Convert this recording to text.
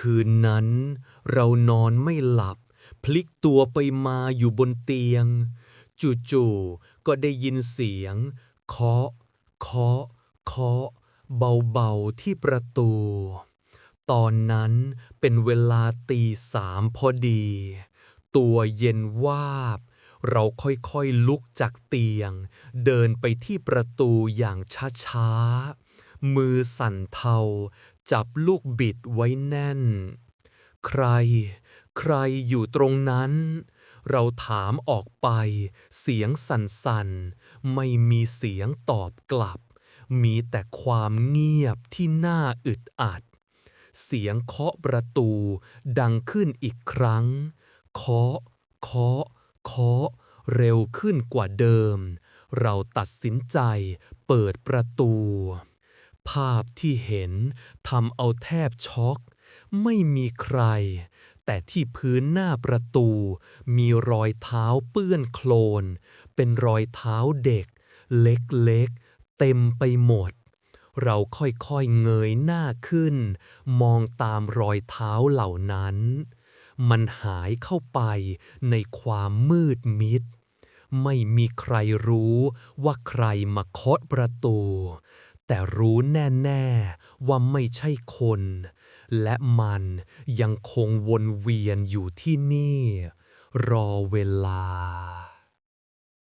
คืนนั้น เรานอนไม่หลับ พลิกตัวไปมาอยู่บนเตียง จู่ๆก็ได้ยินเสียงเคาะเคาะเคาะเบาๆที่ประตู ตอนนั้นเป็นเวลาตีสามพอดี ตัวเย็นวาบ เราค่อยๆลุกจากเตียง เดินไปที่ประตูอย่างช้าๆ มือสั่นเทา จับลูกบิดไว้แน่น ใคร ใครอยู่ตรงนั้น เราถามออกไป เสียงสั่นๆ ไม่มีเสียงตอบกลับ มีแต่ความเงียบที่น่าอึดอัด เสียงเคาะประตูดังขึ้นอีกครั้ง เคาะ เคาะ เคาะ เร็วขึ้นกว่าเดิม เราตัดสินใจเปิดประตู ภาพที่เห็นทำเอาแทบช็อก ไม่มีใคร แต่ที่พื้นหน้าประตู มีรอยเท้าเปื้อนโคลน เป็นรอยเท้าเด็ก เล็กๆ เต็มไปหมด เราค่อยๆเงยหน้าขึ้น มองตามรอยเท้าเหล่านั้น มันหายเข้าไปในความมืดมิด ไม่มีใครรู้ว่าใครมาเคาะประตู แต่รู้แน่ๆว่าไม่ใช่คน และมันยังคงวนเวียนอยู่ที่นี่ รอเวลา